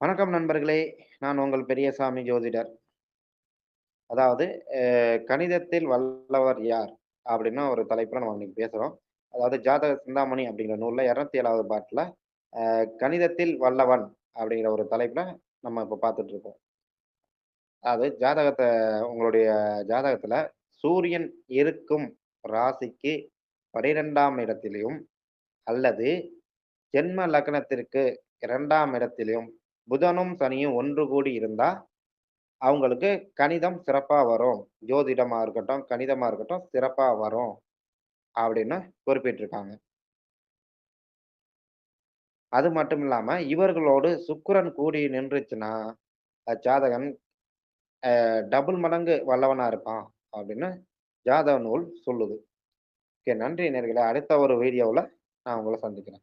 வணக்கம் நண்பர்களே! நான் உங்கள் பெரியசாமி ஜோதிடர். அதாவது கணிதத்தில் வல்லவர் யார்? அப்படின்னு ஒரு தலைப்புல நம்ம இன்னைக்கு பேசுறோம். அதாவது ஜாதக சிந்தாமணி அப்படிங்கிற நூல்ல 207வது பாட்டுல, பாட்டில் கணிதத்தில் வல்லவன் அப்படிங்கிற ஒரு தலைப்புல நம்ம இப்ப பார்த்துட்டு இருக்கோம். அதாவது ஜாதகத்தை உங்களுடைய ஜாதகத்துல சூரியன் இருக்கும் ராசிக்கு பனிரெண்டாம் இடத்திலையும் அல்லது ஜென்ம லக்னத்திற்கு இரண்டாம் இடத்திலையும் புதனும், சனியும் ஒன்று கூடி இருந்தா, அவங்களுக்கு கணிதம் சிறப்பா வரும். ஜோதிடமா இருக்கட்டும், கணிதமா இருக்கட்டும் சிறப்பா வரும். அப்படின்னு குறிப்பிட்டிருக்காங்க. அது மட்டும் இல்லாம, இவர்களோடு சுக்கரன் கூடி நின்றுச்சுன்னா, ஜாதகன் டபுள் மடங்கு வல்லவனா இருப்பான். அப்படின்னு ஜாதக நூல் சொல்லுது. ஓகே நன்றி நேர்களை அடுத்த ஒரு வீடியோவில் நான் உங்களை சந்திக்கிறேன்.